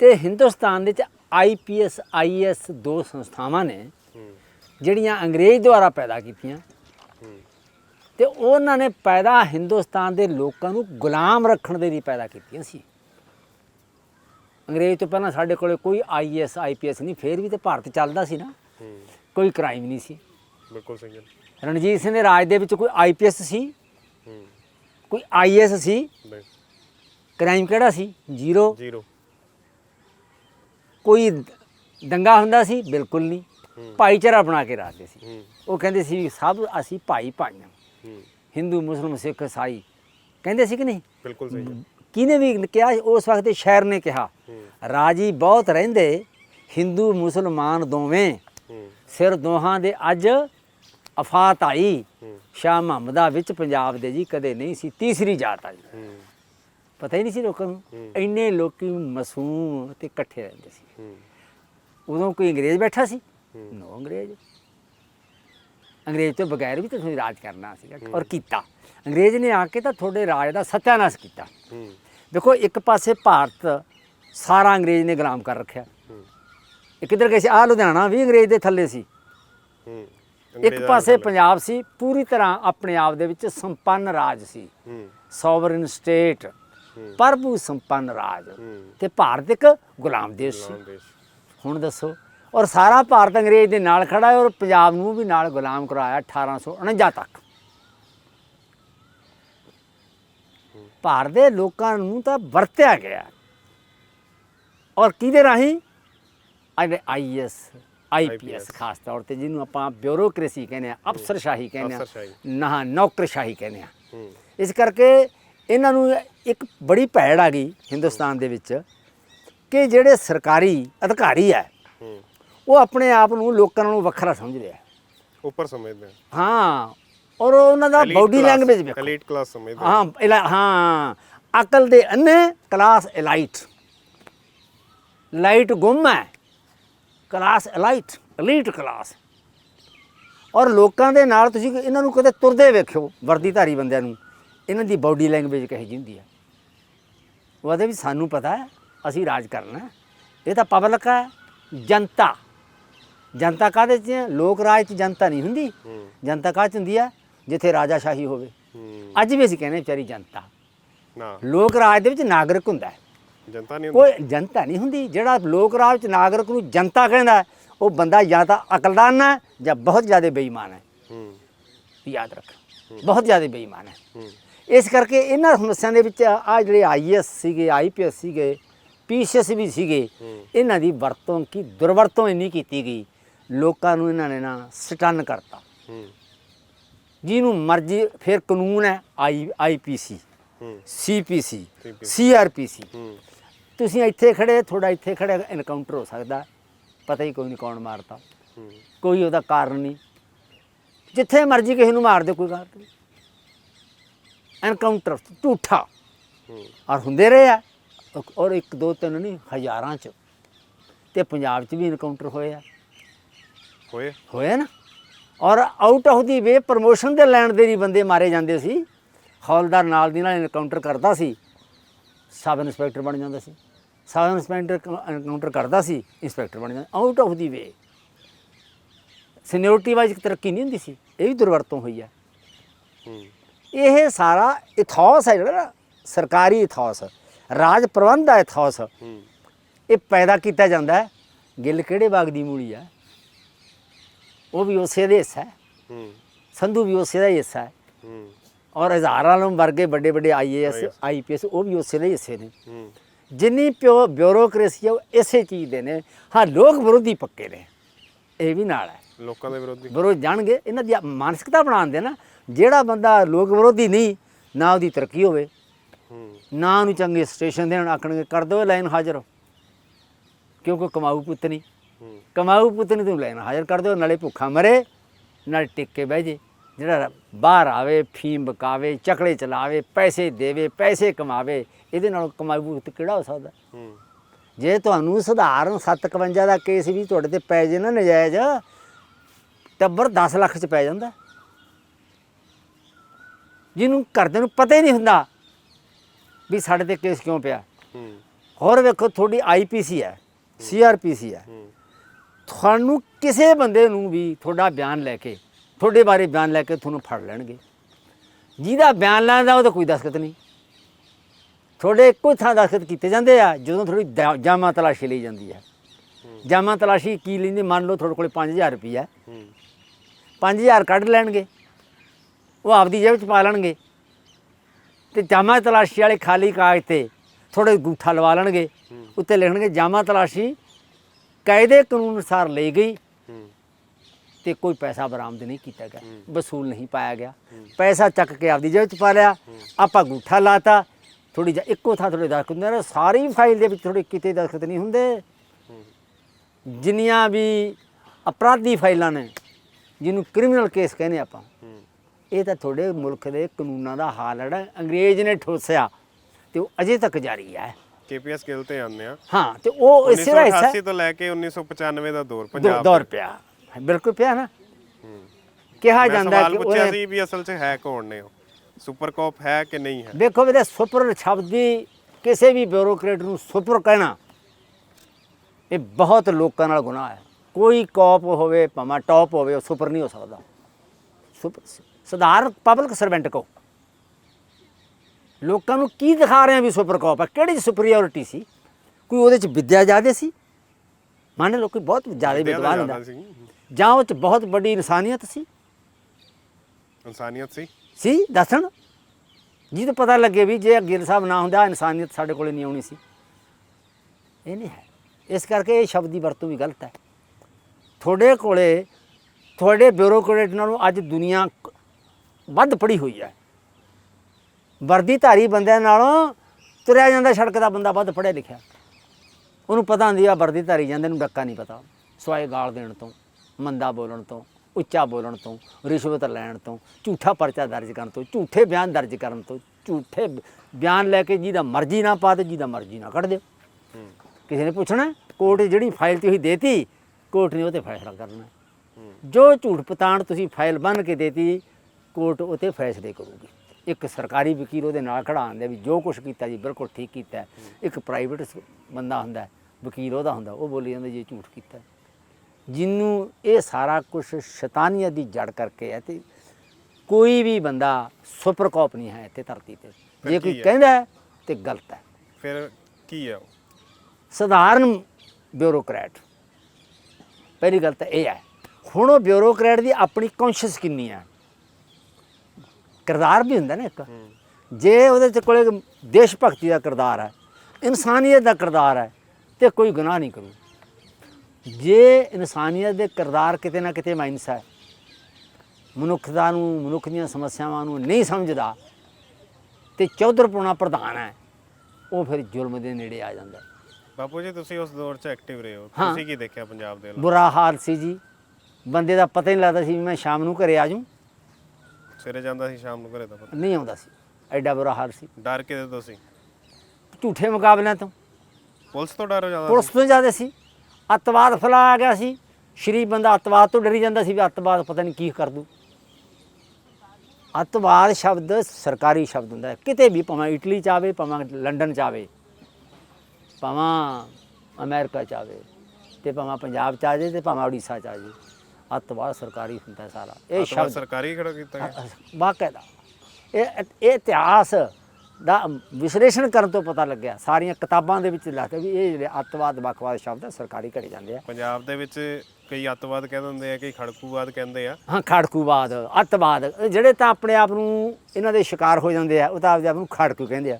ਤੇ ਹਿੰਦੁਸਤਾਨ ਦੇ ਵਿੱਚ ਆਈਪੀਐਸ ਆਈਐਸ ਦੋ ਸੰਸਥਾਵਾਂ ਨੇ ਜਿਹੜੀਆਂ ਅੰਗਰੇਜ਼ ਦੁਆਰਾ ਪੈਦਾ ਕੀਤੀਆਂ। ਤੇ ਉਹਨਾਂ ਨੇ ਪੈਦਾ ਹਿੰਦੁਸਤਾਨ ਦੇ ਲੋਕਾਂ ਨੂੰ ਗੁਲਾਮ ਰੱਖਣ ਦੇ ਲਈ ਪੈਦਾ ਕੀਤੀਆਂ ਸੀ। ਅੰਗਰੇਜ਼ ਤੋਂ ਪਹਿਲਾਂ ਸਾਡੇ ਕੋਲੇ ਕੋਈ ਆਈਐਸ ਆਈਪੀਐਸ ਨਹੀਂ ਫੇਰ ਵੀ ਤੇ ਭਾਰਤ ਚੱਲਦਾ ਸੀ ਨਾ। ਕੋਈ ਕ੍ਰਾਈਮ ਨਹੀਂ ਸੀ। ਬਿਲਕੁਲ ਸਹੀ ਗੱਲ। ਰਣਜੀਤ ਸਿੰਘ ਦੇ ਰਾਜ ਦੇ ਵਿੱਚ ਕੋਈ ਆਈਪੀਐਸ ਸੀ? ਕੋਈ ਆਈਐਸ ਸੀ? ਕ੍ਰਾਈਮ ਕਿਹੜਾ ਸੀ? ਜ਼ੀਰੋ। ਜ਼ੀਰੋ। ਕੋਈ ਦੰਗਾ ਹੁੰਦਾ ਸੀ ਬਿਲਕੁਲ ਨਹੀਂ। ਭਾਈਚਾਰਾ ਬਣਾ ਕੇ ਰੱਖਦੇ ਸੀ। ਉਹ ਕਹਿੰਦੇ ਸੀ ਸਭ ਅਸੀਂ ਭਾਈ ਭਾਈਆਂ। ਹੂੰ। ਹਿੰਦੂ ਮੁਸਲਮ ਸਿੱਖ ਈਸਾਈ ਕਹਿੰਦੇ ਸੀ ਕਿ ਨਹੀਂ? ਬਿਲਕੁਲ ਸਹੀ ਕਿਹਨੇ ਵੀ ਕਿਹਾ ਉਸ ਵਕਤ ਦੇ ਸ਼ਾਇਰ ਨੇ ਕਿਹਾ ਰਾਜੀ ਬਹੁਤ ਰਹਿੰਦੇ ਹਿੰਦੂ ਮੁਸਲਮਾਨ ਦੋਵੇਂ। ਸਿਰ ਦੋਹਾਂ ਦੇ ਅੱਜ ਅਫਾਤ ਆਈ। ਸ਼ਾਹ ਮੁਹੰਮਦਾ ਵਿੱਚ ਪੰਜਾਬ ਦੇ ਜੀ ਕਦੇ ਨਹੀਂ ਸੀ ਤੀਸਰੀ ਜਾਤ ਆਈ। ਪਤਾ ਹੀ ਨਹੀਂ ਸੀ ਲੋਕਾਂ ਨੂੰ। ਇੰਨੇ ਲੋਕੀ ਮਾਸੂਮ ਤੇ ਇਕੱਠੇ ਰਹਿੰਦੇ ਸੀ। ਉਦੋਂ ਕੋਈ ਅੰਗਰੇਜ਼ ਬੈਠਾ ਸੀ। ਨੋ ਅੰਗਰੇਜ਼। ਅੰਗਰੇਜ਼ ਤੋਂ ਬਗੈਰ ਵੀ ਤਾਂ ਤੁਸੀਂ ਰਾਜ ਕਰਨਾ ਸੀਗਾ ਔਰ ਕੀਤਾ। ਅੰਗਰੇਜ਼ ਨੇ ਆ ਕੇ ਤਾਂ ਤੁਹਾਡੇ ਰਾਜ ਦਾ ਸਤਿਆਨਾਸ਼ ਕੀਤਾ। ਦੇਖੋ ਇੱਕ ਪਾਸੇ ਭਾਰਤ ਸਾਰਾ ਅੰਗਰੇਜ਼ ਨੇ ਗੁਲਾਮ ਕਰ ਰੱਖਿਆ। ਇੱਕ ਕਿੱਧਰ ਗਏ ਸੀ ਆ ਲੁਧਿਆਣਾ ਵੀ ਅੰਗਰੇਜ਼ ਦੇ ਥੱਲੇ ਸੀ। ਇੱਕ ਪਾਸੇ ਪੰਜਾਬ ਸੀ ਪੂਰੀ ਤਰ੍ਹਾਂ ਆਪਣੇ ਆਪ ਦੇ ਵਿੱਚ ਸੰਪੰਨ ਰਾਜ ਸੀ। Sovereign state. ਪ੍ਰਭੂ ਸੰਪੰਨ ਰਾਜ। ਤੇ ਭਾਰਤ ਇੱਕ ਗੁਲਾਮ ਦੇਸ਼ ਸੀ। ਹੁਣ ਦੱਸੋ ਔਰ ਸਾਰਾ ਭਾਰਤ ਅੰਗਰੇਜ਼ ਦੇ ਨਾਲ ਖੜਾ ਹੈ ਔਰ ਪੰਜਾਬ ਨੂੰ ਵੀ ਨਾਲ ਗੁਲਾਮ ਕਰਾਇਆ 1849 ਤੱਕ। ਭਾਰਤ ਦੇ ਲੋਕਾਂ ਨੂੰ ਤਾਂ ਵਰਤਿਆ ਗਿਆ। ਔਰ ਕਿਹਦੇ ਰਾਹੀਂ? ਆਈਐਸ ਆਈਪੀਐਸ ਖਾਸ ਤੌਰ ਤੇ ਜਿਹਨੂੰ ਆਪਾਂ ਬਿਊਰੋਕ੍ਰੇਸੀ ਕਹਿੰਦੇ ਆ ਅਫਸਰਸ਼ਾਹੀ ਕਹਿੰਦੇ ਆ। ਨਾ ਨੌਕਰਸ਼ਾਹੀ ਕਹਿੰਦੇ ਆ ਇਸ ਕਰਕੇ ਇਹਨਾਂ ਨੂੰ ਇੱਕ ਬੜੀ ਭੈੜ ਆ ਗਈ ਹਿੰਦੁਸਤਾਨ ਦੇ ਵਿੱਚ ਕਿ ਜਿਹੜੇ ਸਰਕਾਰੀ ਅਧਿਕਾਰੀ ਆ ਉਹ ਆਪਣੇ ਆਪ ਨੂੰ ਲੋਕਾਂ ਨਾਲੋਂ ਵੱਖਰਾ ਸਮਝਦੇ ਆ ਉੱਪਰ ਸਮਝਦੇ ਹਾਂ ਔਰ ਉਹਨਾਂ ਦਾ ਬਾਡੀ ਲੈਂਗੁਏਜ ਵੇਖੋ। ਐਲੀਟ ਕਲਾਸ ਸਮਝਦੇ ਹਾਂ ਇਲਾ- ਹਾਂ ਅਕਲ ਦੇ ਅੰਨੇ ਕਲਾਸ ਐਲਾਈਟ ਲਾਈਟ ਗੁੰਮ ਹੈ ਕਲਾਸ ਐਲਾਈਟ ਐਲੀਟ ਕਲਾਸ ਔਰ ਲੋਕਾਂ ਦੇ ਨਾਲ ਤੁਸੀਂ ਇਹਨਾਂ ਨੂੰ ਕਦੇ ਤੁਰਦੇ ਵੇਖਿਓ ਵਰਦੀਧਾਰੀ ਬੰਦਿਆਂ ਨੂੰ। ਇਹਨਾਂ ਦੀ ਬਾਡੀ ਲੈਂਗੁਏਜ ਕਹੀ ਜਿਹੀ ਹੁੰਦੀ ਹੈ ਉਹ ਆਖਦੇ ਵੀ ਸਾਨੂੰ ਪਤਾ ਹੈ ਅਸੀਂ ਰਾਜ ਕਰਨਾ ਹੈ। ਇਹ ਤਾਂ ਪਬਲਿਕ ਹੈ ਜਨਤਾ। ਜਨਤਾ ਕਾਹਦੇ ਚ ਹੈ? ਲੋਕ ਰਾਜ ਚ ਜਨਤਾ ਨਹੀਂ ਹੁੰਦੀ। ਹੂੰ। ਜਨਤਾ ਕਾਹ ਚ ਹੁੰਦੀ ਹੈ ਜਿੱਥੇ ਰਾਜਾਸ਼ਾਹੀ ਹੋਵੇ। ਹੂੰ। ਅੱਜ ਵੀ ਅਸੀਂ ਕਹਿੰਦੇ ਵਿਚਾਰੀ ਜਨਤਾ। ਨਾ। ਲੋਕ ਰਾਜ ਦੇ ਵਿੱਚ ਨਾਗਰਿਕ ਹੁੰਦਾ ਹੈ। ਜਨਤਾ ਨਹੀਂ ਹੁੰਦੀ। ਕੋਈ ਜਨਤਾ ਨਹੀਂ ਹੁੰਦੀ। ਜਿਹੜਾ ਲੋਕ ਰਾਜ ਵਿੱਚ ਨਾਗਰਿਕ ਨੂੰ ਜਨਤਾ ਕਹਿੰਦਾ ਹੈ, ਉਹ ਬੰਦਾ ਜਾਂ ਤਾਂ ਅਕਲਦਾਨ ਹੈ ਜਾਂ ਬਹੁਤ ਜ਼ਿਆਦਾ ਬੇਈਮਾਨ ਹੈ। ਹੂੰ। ਯਾਦ ਰੱਖ। ਬਹੁਤ ਜ਼ਿਆਦਾ ਬੇਈਮਾਨ ਹੈ। ਹੂੰ। ਇਸ ਕਰਕੇ ਇਹਨਾਂ ਸਮੱਸਿਆ ਦੇ ਵਿੱਚ ਆ ਜਿਹੜੇ ਆਈਐਸ ਸੀਗੇ ਆਈਪੀਐਸ ਸੀਗੇ ਪੀਸੀਐਸ ਵੀ ਸੀਗੇ। ਇਹਨਾਂ ਦੀ ਵਰਤੋਂ ਕੀ ਦੁਰਵਰਤੋਂ ਇੰਨੀ ਕੀਤੀ ਗਈ ਲੋਕਾਂ ਨੂੰ ਇਹਨਾਂ ਨੇ ਨਾ ਸਟਨ ਕਰਤਾ। ਜਿਹਨੂੰ ਮਰਜ਼ੀ ਫਿਰ ਕਾਨੂੰਨ ਹੈ ਆਈ ਆਈਪੀਸੀ ਸੀਪੀਸੀ ਸੀਆਰਪੀਸੀ ਤੁਸੀਂ ਇੱਥੇ ਖੜੇ ਥੋੜਾ ਇੱਥੇ ਖੜੇ ਐਨਕਾਊਂਟਰ ਹੋ ਸਕਦਾ ਪਤਾ ਹੀ ਕੋਈ ਨਹੀਂ ਕੌਣ ਮਾਰਤਾ। ਕੋਈ ਉਹਦਾ ਕਾਰਨ ਨਹੀਂ ਜਿੱਥੇ ਮਰਜ਼ੀ ਕਿਸੇ ਨੂੰ ਮਾਰ ਦੇ ਕੋਈ ਕਾਰਨ ਨਹੀਂ ਐਨਕਾਊਂਟਰ ਝੂਠਾ। ਔਰ ਹੁੰਦੇ ਰਹੇ ਆ। ਔਰ ਇੱਕ ਦੋ ਤਿੰਨ ਨਹੀਂ ਹਜ਼ਾਰਾਂ ਚ। ਤੇ ਪੰਜਾਬ ਚ ਵੀ ਐਨਕਾਊਂਟਰ ਹੋਏ ਆ। ਹੋਏ? ਹੋਏ ਨਾ। ਔਰ out of the way promotion ਦੇ ਲੈਣ ਦੇ ਵੀ ਬੰਦੇ ਮਾਰੇ ਜਾਂਦੇ ਸੀ। ਹੌਲਦਾਰ ਨਾਲ ਦੀ ਨਾਲ ਐਨਕਾਊਂਟਰ ਕਰਦਾ ਸੀ। ਸਬ ਇੰਸਪੈਕਟਰ ਬਣ ਜਾਂਦਾ ਸੀ। ਸਬ ਇੰਸਪੈਕਟਰ ਐਨਕਾਊਂਟਰ ਕਰਦਾ ਸੀ। ਇੰਸਪੈਕਟਰ ਬਣ ਜਾਂਦਾ। Out of the way seniority wise ਤਰੱਕੀ ਨਹੀਂ ਹੁੰਦੀ ਸੀ। ਇਹ ਵੀ ਦੁਰਵਰਤੋਂ ਹੋਈ ਹੈ ਹੂੰ। ਇਹ ਸਾਰਾ ਇਥੋਸ ਹੈ ਜਿਹੜਾ ਨਾ, ਸਰਕਾਰੀ ਇਥੋਸ ਰਾਜ ਪ੍ਰਬੰਧ ਦਾ ਇਥੋਸ ਇਹ ਪੈਦਾ ਕੀਤਾ ਜਾਂਦਾ ਹੈ ਗਿੱਲ ਕਿਹੜੇ ਬਾਗ ਦੀ ਮੂਲੀ ਹੈ ਉਹ ਵੀ ਉਸੇ ਦੇ ਹਿੱਸਾ ਹੈ। ਸੰਧੂ ਵੀ ਉਸੇ ਦਾ ਹੀ ਹਿੱਸਾ ਹੈ। ਔਰ ਹਜ਼ਾਰਾਂ ਆਲਮ ਵਰਗੇ ਵੱਡੇ ਵੱਡੇ ਆਈਏਐਸ ਆਈਪੀਐਸ ਉਹ ਵੀ ਉਸੇ ਦੇ ਹਿੱਸੇ ਨੇ। ਜਿੰਨੀ ਪਿਓ ਬਿਊਰੋਕ੍ਰੇਸੀ ਹੈ ਉਹ ਇਸੇ ਚੀਜ਼ ਦੇ ਨੇ। ਹਾਂ ਲੋਕ ਵਿਰੋਧੀ ਪੱਕੇ ਨੇ। ਇਹ ਵੀ ਨਾਲ ਹੈ। ਲੋਕਾਂ ਦੇ ਵਿਰੋਧੀ। ਵਿਰੋਧ ਜਾਣਗੇ ਇਹਨਾਂ ਦੀ ਮਾਨਸਿਕਤਾ ਬਣਾਉਂਦੇ ਨਾ ਜਿਹੜਾ ਬੰਦਾ ਲੋਕ ਵਿਰੋਧੀ ਨਹੀਂ, ਨਾ ਉਹਦੀ ਤਰੱਕੀ ਹੋਵੇ। ਨਾ ਉਹਨੂੰ ਚੰਗੇ ਸਟੇਸ਼ਨ ਦੇਣ ਆਖਣਗੇ, ਕਰ ਦਿਓ ਲਾਈਨ ਹਾਜ਼ਰ ਕਿਉਂਕਿ ਕਮਾਊ ਪੁੱਤ ਨਹੀਂ? ਕਮਾਊ ਪੁੱਤ ਨਹੀਂ ਤੂੰ ਲਾਈਨ ਹਾਜ਼ਰ ਕਰ ਦਿਓ ਨਾਲੇ ਭੁੱਖਾ ਮਰੇ, ਨਾਲੇ ਟਿਕ ਕੇ ਬਹਿ ਜੇ। ਜਿਹੜਾ ਬਾਹਰ ਆਵੇ, ਫੀਮ ਬਕਾਵੇ, ਚਕਲੇ ਚਲਾਵੇ, ਪੈਸੇ ਦੇਵੇ, ਪੈਸੇ ਕਮਾਵੇ, ਇਹਦੇ ਨਾਲ ਕਮਾਊ ਪੁੱਤ ਕਿਹੜਾ ਹੋ ਸਕਦਾ? ਜੇ ਤੁਹਾਨੂੰ ਸਧਾਰਨ 751 ਦਾ ਕੇਸ ਵੀ ਤੁਹਾਡੇ ਤੇ ਪੈ ਜੇ ਨਾ ਨਜਾਇਜ਼, ਟੱਬਰ 10 ਲੱਖ ਚ ਪੈ ਜਾਂਦਾ। ਜਿਹਨੂੰ ਘਰਦਿਆਂ ਨੂੰ ਪਤਾ ਹੀ ਨਹੀਂ ਹੁੰਦਾ ਵੀ ਸਾਡੇ ਤੇ ਕੇਸ ਕਿਉਂ ਪਿਆ। ਹੂੰ। ਹੋਰ ਵੇਖੋ ਤੁਹਾਡੀ ਆਈਪੀਸੀ ਹੈ ਸੀਆਰਪੀਸੀ ਹੈ। ਹੂੰ। ਤੁਹਾਨੂੰ ਕਿਸੇ ਬੰਦੇ ਨੂੰ ਵੀ ਤੁਹਾਡਾ ਬਿਆਨ ਲੈ ਕੇ ਤੁਹਾਡੇ ਬਾਰੇ ਬਿਆਨ ਲੈ ਕੇ ਤੁਹਾਨੂੰ ਫੜ ਲੈਣਗੇ। ਜਿਹਦਾ ਬਿਆਨ ਲੈਣ ਦਾ ਉਹਦਾ ਕੋਈ ਦਸਖਤ ਨਹੀਂ। ਤੁਹਾਡੇ ਇੱਕੋ ਥਾਂ ਦਸਖਤ ਕੀਤੇ ਜਾਂਦੇ ਆ ਜਦੋਂ ਥੋੜੀ ਜਾਮਾ ਤਲਾਸ਼ੀ ਲਈ ਜਾਂਦੀ ਹੈ। ਜਾਮਾ ਤਲਾਸ਼ੀ ਕੀ ਲੈਂਦੇ? ਮੰਨ ਲਓ ਤੁਹਾਡੇ ਕੋਲੇ 5000 ਰੁਪਈਆ। ਹੈ। ਹੂੰ 5000 ਕੱਢ ਲੈਣਗੇ। ਉਹ ਆਪਦੀ ਜੇਬ 'ਚ ਪਾ ਲੈਣਗੇ। ਤੇ ਜਾਮਾ ਤਲਾਸ਼ੀ ਵਾਲੇ ਖਾਲੀ ਕਾਗਜ਼ ਤੇ ਥੋੜੇ ਗੂਠਾ ਲਵਾ ਲੈਣਗੇ। ਉੱਤੇ ਲਿਖਣਗੇ ਜਾਮਾ ਤਲਾਸ਼ੀ ਕਾਇਦੇ ਕਾਨੂੰਨ ਅਨੁਸਾਰ ਲਈ ਗਈ। ਤੇ ਕੋਈ ਪੈਸਾ ਬਰਾਮਦ ਨਹੀਂ ਕੀਤਾ ਗਿਆ। ਵਸੂਲ ਨਹੀਂ ਪਾਇਆ ਗਿਆ। ਪੈਸਾ ਚੱਕ ਕੇ ਆਪਦੀ ਜੇਬ 'ਚ ਪਾ ਲਿਆ। ਆਪਾਂ ਗੂਠਾ ਲਾਤਾ। ਥੋੜੀ ਜਿਹਾ ਇੱਕੋ ਥਾਂ ਥੋੜੇ ਦਸਖਤ ਹੁੰਦੇ ਨੇ। ਸਾਰੀ ਫਾਈਲ ਦੇ ਵਿੱਚ ਥੋੜੇ ਕਿਤੇ ਦਸਖਤ ਨਹੀਂ ਹੁੰਦੇ। ਜਿੰਨੀਆਂ ਵੀ ਅਪਰਾਧੀ ਫਾਈਲਾਂ ਨੇ ਜਿਹਨੂੰ ਕ੍ਰਿਮੀਨਲ ਕੇਸ ਕਹਿੰਦੇ ਆਪਾਂ। ਇਹ ਤਾਂ ਤੁਹਾਡੇ ਮੁਲਕ ਦੇ ਕਾਨੂੰਨਾਂ ਦਾ ਹਾਲ ਹੈ ਜਿਹੜਾ ਅੰਗਰੇਜ਼ ਨੇ ਠੋਸਿਆ ਤੇ ਉਹ ਅਜੇ ਤੱਕ ਜਾਰੀ ਹੈ। ਕੇਪੀਐਸ ਗਿੱਲ ਤੇ ਆਉਂਦੇ ਆ। ਹਾਂ ਤੇ ਉਹ ਇਸੇ ਦਾ ਹਿੱਸਾ 1988 ਤੋਂ ਲੈ ਕੇ 1995 ਦਾ ਦੌਰ ਦੋ- ਪੰਜਾਬ ਦੌਰ। ਪਿਆ। ਬਿਲਕੁਲ ਪਿਆ ਨਾ। ਕਿਹਾ ਜਾਂਦਾ ਸਵਾਲ ਕਿ ਪੁੱਛਿਆ ਉਹਨੇ- ਸੀ ਵੀ ਅਸਲ 'ਚ ਹੈ ਕੌਣ ਨੇ ਉਹ? ਸੁਪਰ ਕਾਪ ਹੈ ਕਿ ਨਹੀਂ ਹੈ? ਵੇਖੋ ਵੀਰੇ ਸੁਪਰ ਸ਼ਬਦ ਦੀ ਕਿਸੇ ਵੀ ਬਿਊਰੋਕਰੇਟ ਨੂੰ ਸੁਪਰ ਕਹਿਣਾ ਇਹ ਬਹੁਤ ਲੋਕਾਂ ਨਾਲ ਗੁਨਾਹ ਹੈ। ਕੋਈ ਕੌਪ ਹੋਵੇ ਭਾਵੇਂ ਟੌਪ ਹੋਵੇ ਉਹ ਸੁਪਰ ਨਹੀਂ ਹੋ ਸਕਦਾ। ਸੁਪਰ ਸਧਾਰਨ ਪਬਲਿਕ ਸਰਵੈਂਟ ਕੋ ਲੋਕਾਂ ਨੂੰ ਕੀ ਦਿਖਾ ਰਹੇ ਆ ਵੀ ਸੁਪਰ ਕੌਪ ਹੈ ਕਿਹੜੀ ਸੁਪਰੀਅਰਿਟੀ ਸੀ? ਕੋਈ ਉਹਦੇ ਚ ਵਿਦਿਆ ਜ਼ਿਆਦੇ ਸੀ? ਮੰਨ ਲਓ ਕੋਈ ਬਹੁਤ ਜ਼ਿਆਦਾ ਵਿਦਵਾਨ ਹੁੰਦਾ। ਜਾਂ ਉਹ ਚ ਬਹੁਤ ਵੱਡੀ ਇਨਸਾਨੀਅਤ ਸੀ? ਇਨਸਾਨੀਅਤ ਸੀ। ਸੀ? ਦੱਸਣ। ਜਿਹਨੂੰ ਪਤਾ ਲੱਗੇ ਵੀ ਜੇ ਗਿੱਲ ਸਾਹਿਬ ਨਾ ਹੁੰਦਾ ਇਨਸਾਨੀਅਤ ਸਾਡੇ ਕੋਲੇ ਨਹੀਂ ਆਉਣੀ ਸੀ। ਇਹ ਨਹੀਂ ਹੈ। ਇਸ ਕਰਕੇ ਇਹ ਸ਼ਬਦ ਦੀ ਵਰਤੋਂ ਵੀ ਗਲਤ ਹੈ। ਤੁਹਾਡੇ ਕੋਲੇ ਤੁਹਾਡੇ ਬਿਊਰੋਕਰੇਟ ਨਾਲੋਂ ਅੱਜ ਦੁਨੀਆ ਵੱਧ ਪੜੀ ਹੋਈ ਹੈ। ਵਰਦੀਧਾਰੀ ਬੰਦਿਆਂ ਨਾਲੋਂ ਤੁਰਿਆ ਜਾਂਦਾ ਸੜਕ ਦਾ ਬੰਦਾ ਵੱਧ ਪੜਿਆ ਲਿਖਿਆ। ਉਹਨੂੰ ਪਤਾ ਹੁੰਦੀ ਆ ਵਰਦੀਧਾਰੀ ਜਾਂਦੇ ਨੂੰ ਡੱਕਾ ਨਹੀਂ ਪਤਾ। ਸਵਾਏ ਗਾਲ ਦੇਣ ਤੋਂ ਮੰਦਾ ਬੋਲਣ ਤੋਂ ਉੱਚਾ ਬੋਲਣ ਤੋਂ ਰਿਸ਼ਵਤ ਲੈਣ ਤੋਂ ਝੂਠਾ ਪਰਚਾ ਦਰਜ ਕਰਨ ਤੋਂ ਝੂਠੇ ਬਿਆਨ ਦਰਜ ਕਰਨ ਤੋਂ ਝੂਠੇ ਬਿਆਨ ਲੈ ਕੇ ਜਿਹਦਾ ਮਰਜ਼ੀ ਨਾ ਪਾ ਤੇ ਜਿਹਦਾ ਮਰਜ਼ੀ ਨਾ ਕੱਢ ਦਿਓ ਕਿਸੇ ਨੇ ਪੁੱਛਣਾ ਕੋਰਟ ਜਿਹੜੀ ਫਾਈਲ ਤੁਸੀਂ ਦੇਤੀ ਕੋਰਟ ਨੇ ਉਹ ਤੇ ਫੈਸਲਾ ਕਰਨਾ। ਜੋ ਝੂਠ ਪਤਾਣ ਤੁਸੀਂ ਫਾਈਲ ਬੰਨ ਕੇ ਦੇਤੀ ਕੋਰਟ ਉਹ ਤੇ ਫੈਸਲੇ ਕਰੂਗੀ ਇੱਕ ਸਰਕਾਰੀ ਵਕੀਲ ਉਹਦੇ ਨਾਲ ਖੜਾ ਹੁੰਦਾ ਵੀ ਜੋ ਕੁਝ ਕੀਤਾ ਜੀ ਬਿਲਕੁਲ ਠੀਕ ਕੀਤਾ। ਇੱਕ ਪ੍ਰਾਈਵੇਟ ਬੰਦਾ ਹੁੰਦਾ ਵਕੀਲ ਉਹਦਾ ਹੁੰਦਾ ਉਹ ਬੋਲੀ ਜਾਂਦਾ ਜੀ ਝੂਠ ਕੀਤਾ ਹੈ। ਜਿਹਨੂੰ ਇਹ ਸਾਰਾ ਕੁਝ ਸ਼ੈਤਾਨੀਅਤ ਦੀ ਜੜ ਕਰਕੇ ਹੈ ਤੇ ਕੋਈ ਵੀ ਬੰਦਾ ਸੁਪਰ ਕਾਪ ਨਹੀਂ ਹੈ ਇੱਥੇ ਧਰਤੀ ਤੇ ਜੇ ਕੋਈ? ਕਹਿੰਦਾ ਤੇ ਗਲਤ ਹੈ ਫਿਰ ਕੀ ਹੈ ਉਹ ਸਧਾਰਨ ਬਿਊਰੋਕਰੈਟ ਪਹਿਲੀ ਗੱਲ ਤਾਂ ਇਹ ਹੈ ਹੁਣ ਉਹ ਬਿਊਰੋਕਰੈਟ ਦੀ ਆਪਣੀ ਕੌਨਸ਼ੀਅਸ ਕਿੰਨੀ ਹੈ ਕਿਰਦਾਰ ਵੀ ਹੁੰਦਾ ਨਾ ਇੱਕ। ਜੇ ਉਹਦੇ ਚ ਕੋਲੇ ਦੇਸ਼ ਭਗਤੀ ਦਾ ਕਿਰਦਾਰ ਹੈ ਇਨਸਾਨੀਅਤ ਦਾ ਕਿਰਦਾਰ ਹੈ ਤੇ ਕੋਈ ਗੁਨਾਹ ਨਹੀਂ ਕਰੂ। ਜੇ ਇਨਸਾਨੀਅਤ ਦੇ ਕਿਰਦਾਰ ਕਿਤੇ ਨਾ ਕਿਤੇ ਮਾਈਨਸ ਹੈ ਮਨੁੱਖਤਾ ਨੂੰ ਮਨੁੱਖ ਦੀਆਂ ਸਮੱਸਿਆਵਾਂ ਨੂੰ ਨਹੀਂ ਸਮਝਦਾ ਤੇ ਚੌਧਰਪੁਣਾ ਪ੍ਰਧਾਨ ਹੈ ਉਹ ਫਿਰ ਜ਼ੁਲਮ ਦੇ ਨੇੜੇ ਆ ਜਾਂਦਾ ਬਾਪੂ ਜੀ ਤੁਸੀਂ ਉਸ ਦੌਰ 'ਚ ਐਕਟਿਵ ਰਹੇ ਹੋ। ਤੁਸੀਂ ਕੀ ਦੇਖਿਆ ਪੰਜਾਬ ਦੇ? ਬੁਰਾ ਹਾਲ ਸੀ ਜੀ। ਬੰਦੇ ਦਾ ਪਤਾ ਹੀ ਨਹੀਂ ਲੱਗਦਾ ਸੀ ਮੈਂ ਸ਼ਾਮ ਨੂੰ ਘਰੇ ਆ ਜਾਊਂ। ਸਵੇਰੇ ਜਾਂਦਾ ਸੀ ਸ਼ਾਮ ਨੂੰ ਘਰੇ ਤਾਂ ਪਤਾ। ਨਹੀਂ ਆਉਂਦਾ ਸੀ। ਐਡਾ ਬੁਰਾ ਹਾਲ ਸੀ। ਡਰ ਕਿਤੇ ਤੋਂ ਸੀ? ਝੂਠੇ ਮੁਕਾਬਲਿਆਂ ਤੋਂ। ਪੁਲਿਸ ਤੋਂ ਡਰ ਜ਼ਿਆਦਾ ਪੁਲਿਸ ਤੋਂ ਜ਼ਿਆਦਾ ਸੀ। ਅੱਤਵਾਦ ਫੈਲਾਇਆ ਗਿਆ ਸੀ। ਸ਼ਰੀ ਬੰਦਾ ਅੱਤਵਾਦ ਤੋਂ ਡਰੀ ਜਾਂਦਾ ਸੀ ਵੀ ਅੱਤਵਾਦ ਪਤਾ ਨਹੀਂ ਕੀ ਕਰ ਦੂ। ਅੱਤਵਾਦ ਸ਼ਬਦ ਸਰਕਾਰੀ ਸ਼ਬਦ ਹੁੰਦਾ ਹੈ। ਕਿਤੇ ਵੀ ਭਾਵੇਂ ਇਟਲੀ ਚ ਆਵੇ ਭਾਵੇਂ ਲੰਡਨ ਚ ਆਵੇ ਭਾਵੇਂ ਅਮਰੀਕਾ ਚ ਆਵੇ ਤੇ ਭਾਵੇਂ ਪੰਜਾਬ ਚ ਆ ਜਾਏ ਤੇ ਭਾਵੇਂ ਉੜੀਸਾ ਚ ਆ ਜਾਏ। ਅੱਤਵਾਦ ਸਰਕਾਰੀ ਹੁੰਦਾ ਸਾਰਾ। ਇਹ ਸ਼ਬਦ ਸਰਕਾਰੀ ਖੜਾ ਕੀਤਾ ਗਿਆ? ਵਾਕਿਆ ਇਹ ਇਹ ਇਤਿਹਾਸ ਦਾ ਵਿਸ਼ਲੇਸ਼ਣ ਕਰਨ ਤੋਂ ਪਤਾ ਲੱਗਿਆ। ਸਾਰੀਆਂ ਕਿਤਾਬਾਂ ਦੇ ਵਿੱਚ ਲਿਖਿਆ ਵੀ ਇਹ ਜਿਹੜੇ ਅੱਤਵਾਦ ਬਕਵਾਦ ਸ਼ਬਦ ਆ, ਸਰਕਾਰੀ ਘੜੇ ਜਾਂਦੇ ਆ। ਪੰਜਾਬ ਦੇ ਵਿੱਚ ਕਈ ਅੱਤਵਾਦ ਕਹਿ ਦਿੰਦੇ ਆ ਕਈ ਖੜਕੂਵਾਦ ਕਹਿੰਦੇ ਆ। ਹਾਂ ਖੜਕੂਵਾਦ ਅੱਤਵਾਦ। ਜਿਹੜੇ ਤਾਂ ਆਪਣੇ ਆਪ ਨੂੰ ਇਹਨਾਂ ਦੇ ਸ਼ਿਕਾਰ ਹੋ ਜਾਂਦੇ ਆ ਉਹ ਤਾਂ ਆਪਦੇ ਆਪ ਨੂੰ ਖੜਕੂ ਕਹਿੰਦੇ ਆ।